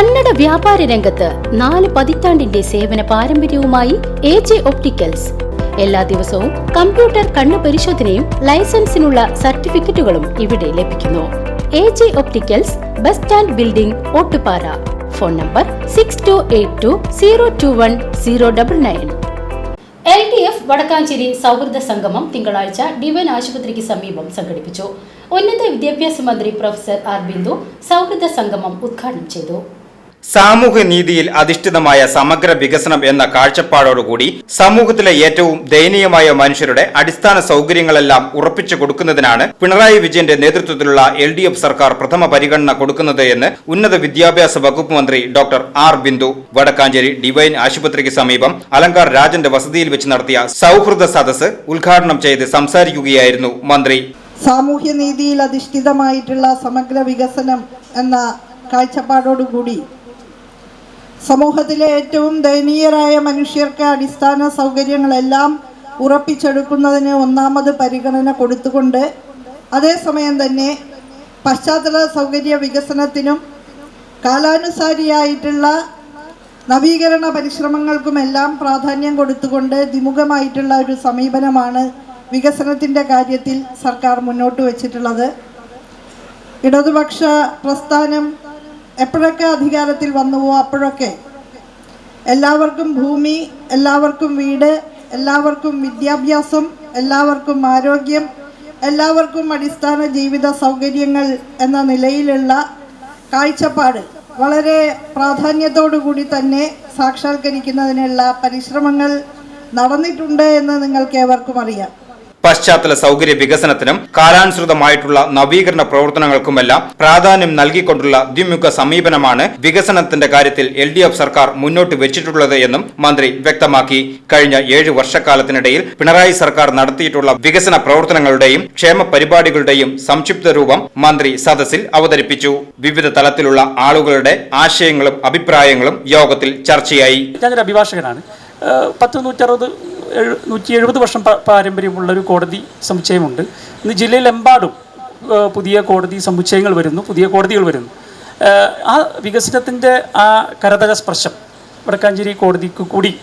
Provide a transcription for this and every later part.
കന്നഡ വ്യാപാര രംഗത്ത് നാല് പതിറ്റാണ്ടിന്റെ സേവന പാരമ്പര്യവുമായി എ ജെ ഒപ്റ്റിക്കൽസ്. എല്ലാ ദിവസവും കമ്പ്യൂട്ടർ കണ്ണു പരിശോധനയും ലൈസൻസിനുള്ള സർട്ടിഫിക്കറ്റുകളും ഇവിടെ ലഭിക്കുന്നു. A J opticals bus stand building Ottupara. Phone number six two eight two zero two one zero double nine L D F Vadakkanchery സൗഹൃദ സംഗമം തിങ്കളാഴ്ച ഡിവൈൻ ആശുപത്രിക്ക് സമീപം സംഘടിപ്പിച്ചു. ഉന്നത വിദ്യാഭ്യാസ മന്ത്രി പ്രൊഫസർ ആർ ബിന്ദു സൗഹൃദ സംഗമം ഉദ്ഘാടനം ചെയ്തു. സാമൂഹ്യനീതിയിൽ അധിഷ്ഠിതമായ സമഗ്ര വികസനം എന്ന കാഴ്ചപ്പാടോടുകൂടി സമൂഹത്തിലെ ഏറ്റവും ദയനീയമായ മനുഷ്യരുടെ അടിസ്ഥാന സൗകര്യങ്ങളെല്ലാം ഉറപ്പിച്ചു കൊടുക്കുന്നതിനാണ് പിണറായി വിജയന്റെ നേതൃത്വത്തിലുള്ള എൽ ഡി എഫ് സർക്കാർ പ്രഥമ പരിഗണന കൊടുക്കുന്നത് എന്ന് ഉന്നത വിദ്യാഭ്യാസ വകുപ്പ് മന്ത്രി doctor R Bindu. Vadakkanchery divine ആശുപത്രിക്ക് സമീപം അലങ്കാർ രാജന്റെ വസതിയിൽ വെച്ച് നടത്തിയ സൗഹൃദ സദസ് ഉദ്ഘാടനം ചെയ്ത് സംസാരിക്കുകയായിരുന്നു മന്ത്രി. സാമൂഹ്യനീതിയിൽ അധിഷ്ഠിതമായിട്ടുള്ള സമഗ്ര വികസനം എന്ന കാഴ്ചപ്പാടോടുകൂടി സമൂഹത്തിലെ ഏറ്റവും ദയനീയരായ മനുഷ്യർക്ക് അടിസ്ഥാന സൗകര്യങ്ങളെല്ലാം ഉറപ്പിച്ചെടുക്കുന്നതിന് ഒന്നാമത് പരിഗണന കൊടുത്തുകൊണ്ട് അതേസമയം തന്നെ പശ്ചാത്തല സൗകര്യ വികസനത്തിനും കാലാനുസാരിയായിട്ടുള്ള നവീകരണ പരിശ്രമങ്ങൾക്കുമെല്ലാം പ്രാധാന്യം കൊടുത്തുകൊണ്ട് ദ്വിമുഖമായിട്ടുള്ള ഒരു സമീപനമാണ് വികസനത്തിന്റെ കാര്യത്തിൽ സർക്കാർ മുന്നോട്ട് വച്ചിട്ടുള്ളത്. ഇടതുപക്ഷ പ്രസ്ഥാനം എപ്പോഴൊക്കെ അധികാരത്തിൽ വന്നുവോ അപ്പോഴൊക്കെ. എല്ലാവർക്കും ഭൂമി എല്ലാവർക്കും വീട് എല്ലാവർക്കും വിദ്യാഭ്യാസം എല്ലാവർക്കും ആരോഗ്യം എല്ലാവർക്കും അടിസ്ഥാന ജീവിത സൗകര്യങ്ങൾ എന്ന നിലയിലുള്ള കാഴ്ചപ്പാട് വളരെ പ്രാധാന്യത്തോടുകൂടി തന്നെ സാക്ഷാത്കരിക്കുന്നതിനുള്ള പരിശ്രമങ്ങൾ നടന്നിട്ടുണ്ട് എന്ന് നിങ്ങൾക്ക് ഏവർക്കും അറിയാം. പശ്ചാത്തല സൗകര്യ വികസനത്തിനും കാലാനുസൃതമായിട്ടുള്ള നവീകരണ പ്രവർത്തനങ്ങൾക്കുമെല്ലാം പ്രാധാന്യം നൽകിക്കൊണ്ടുള്ള ദ്വിമുഖ സമീപനമാണ് വികസനത്തിന്റെ കാര്യത്തിൽ എൽ ഡി എഫ് സർക്കാർ മുന്നോട്ട് വെച്ചിട്ടുള്ളത് എന്നും മന്ത്രി വ്യക്തമാക്കി. കഴിഞ്ഞ ഏഴ് വർഷക്കാലത്തിനിടയിൽ പിണറായി സർക്കാർ നടത്തിയിട്ടുള്ള വികസന പ്രവർത്തനങ്ങളുടെയും ക്ഷേമ പരിപാടികളുടെയും സംക്ഷിപ്ത രൂപം മന്ത്രി സദസ്സിൽ അവതരിപ്പിച്ചു. വിവിധ തലത്തിലുള്ള ആളുകളുടെ ആശയങ്ങളും അഭിപ്രായങ്ങളും യോഗത്തിൽ ചർച്ചയായി. ഞാനൊരു അഭിഭാഷകനാണ്. പത്ത് നൂറ്ററുപത് നൂറ്റി എഴുപത് വർഷം പ- പാരമ്പര്യമുള്ള ഒരു കോടതി സമുച്ചയമുണ്ട്. ഇന്ന് ജില്ലയിലെമ്പാടും പുതിയ കോടതി സമുച്ചയങ്ങൾ വരുന്നു പുതിയ കോടതികൾ വരുന്നു. ആ വികസനത്തിന്റെ ആ കരതല സ്പർശം വടക്കാഞ്ചേരി കോടതിക്ക് കൂടി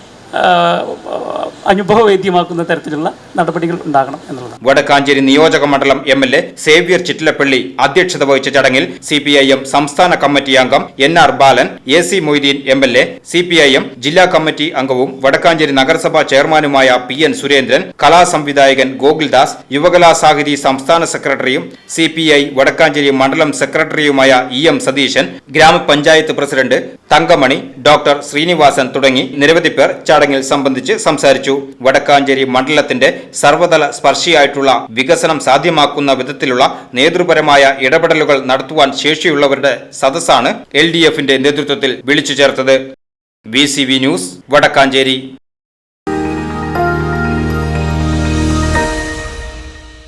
അനുഭവവേദ്യമാക്കുന്ന തരത്തിലുള്ള നടപടികൾ ഉണ്ടാകണം എന്നുള്ളത് വടക്കാഞ്ചേരി നിയോജക മണ്ഡലം M L A Xavier Chittilappally അധ്യക്ഷത വഹിച്ച ചടങ്ങിൽ സി പി ഐ എം സംസ്ഥാന കമ്മിറ്റി അംഗം N R Balan A C Moideen M L A C P I M ജില്ലാ കമ്മിറ്റി അംഗവും വടക്കാഞ്ചേരി നഗരസഭാ ചെയർമാനുമായ പി എൻ സുരേന്ദ്രൻ കലാ സംവിധായകൻ ഗോകുൽദാസ് യുവകലാ സാഹിതി സംസ്ഥാന സെക്രട്ടറിയും സി പി ഐ വടക്കാഞ്ചേരി മണ്ഡലം സെക്രട്ടറിയുമായ ഇ എം സതീശൻ ഗ്രാമപഞ്ചായത്ത് പ്രസിഡന്റ് തങ്കമണി ഡോക്ടർ ശ്രീനിവാസൻ തുടങ്ങി നിരവധി പേർ ചടങ്ങിൽ സംബന്ധിച്ച് സംസാരിച്ചു. വടക്കാഞ്ചേരി മണ്ഡലത്തിന്റെ സർവതല സ്പർശിയായിട്ടുള്ള വികസനം സാധ്യമാക്കുന്ന വിധത്തിലുള്ള നേതൃപരമായ ഇടപെടലുകൾ നടത്തുവാൻ ശേഷിയുള്ളവരുടെ സദസ്സാണ് എൽ ഡി എഫിന്റെ നേതൃത്വത്തിൽ വിളിച്ചു ചേർത്തത്. V news Vadakkanchery.